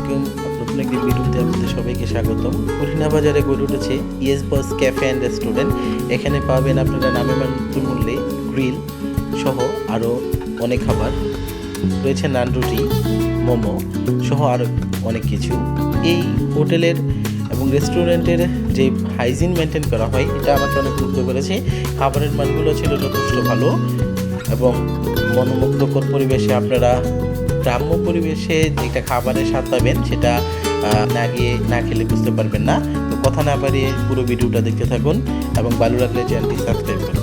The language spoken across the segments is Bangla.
আলাইকুম আপনাদের একটি ভিডিওতে আপনাদের সবাইকে স্বাগতম। করিনা বাজারে গড়ে উঠেছে yes boss cafe and restaurant এখানে পাবেন আপনারা নামে মূল্যে গ্রিল সহ আরও অনেক খাবার। রয়েছে নান রুটি, মোমো সহ আরও অনেক কিছু। এই হোটেলের এবং রেস্টুরেন্টের যে হাইজিন মেনটেন করা হয়, এটা আমাকে অনেক গুরুত্ব করেছে। খাবারের মানগুলো ছিল যথেষ্ট ভালো এবং মনোমুগ্ধকর পরিবেশে আপনারা গ্রাম্য পরিবেশে যেটা খাবারের স্বাদ পাবেন, সেটা না গিয়ে না খেলে বুঝতে পারবেন না। তো কথা না বাড়িয়ে পুরো ভিডিওটা দেখতে থাকুন এবং ভালো লাগলে চ্যানেলটি সাবস্ক্রাইব করুন।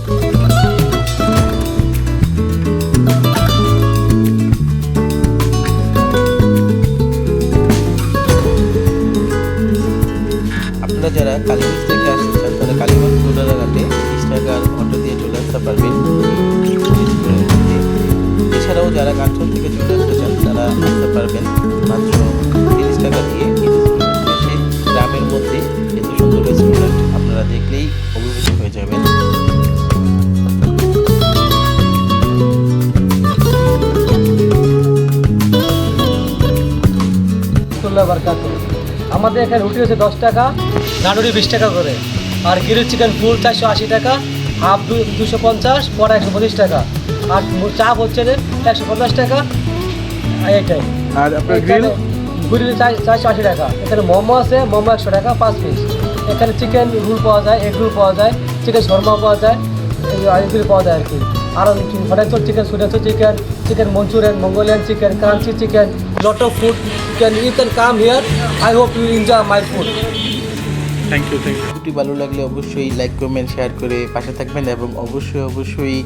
আপনারা যারা কালীগঞ্জ থেকে আসতে তারা কালীগঞ্জ গোদারাঘাটে তিরিশ টাকার অটো দিয়ে চলে আসতে পারবেন। এছাড়াও যারা কাঞ্চন থেকে চলে আসতে তারা আসতে পারবেন মাত্র তিরিশ টাকা দিয়ে এসে গ্রামের মধ্যে এত সুন্দর রেস্টুরেন্ট আপনারা দেখলেই অভিভূত হয়ে যাবেন। আমাদের এখানে রুটি হচ্ছে দশ টাকা, নানুরি বিশ টাকা করে। আর গ্রিল চিকেন ফুল চারশো আশি টাকা, হাফ দুশো পঞ্চাশ, বড় একশো পঁচিশ টাকা। আর চাপ হচ্ছে একশো পঞ্চাশ টাকা আর আপনার গ্রিল গ্রিল চারশো আশি টাকা। এখানে মোমো আছে মোমো একশো টাকা পাঁচ পিস এখানে চিকেন রুল পাওয়া যায় এগ রুল পাওয়া যায় চিকেন শর্মা পাওয়া যায় এগুলি পাওয়া যায় আর কি। আরও hotel chicken সুডেন্সো chicken chicken Manchurian Mongolian chicken crunchy chicken lot of food can you can come here I hope you enjoy my food thank you thank you ভালো লাগলে অবশ্যই লাইক কমেন্ট শেয়ার করে পাশে থাকবেন এবং অবশ্যই অবশ্যই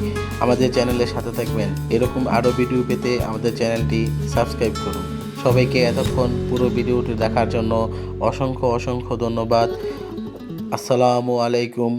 আমাদের চ্যানেলের সাথে থাকবেন। এরকম আরও ভিডিও পেতে আমাদের চ্যানেলটি সাবস্ক্রাইব করুন। সবাইকে এতক্ষণ পুরো ভিডিওটি দেখার জন্য অসংখ্য অসংখ্য ধন্যবাদ। আসসালামু আলাইকুম।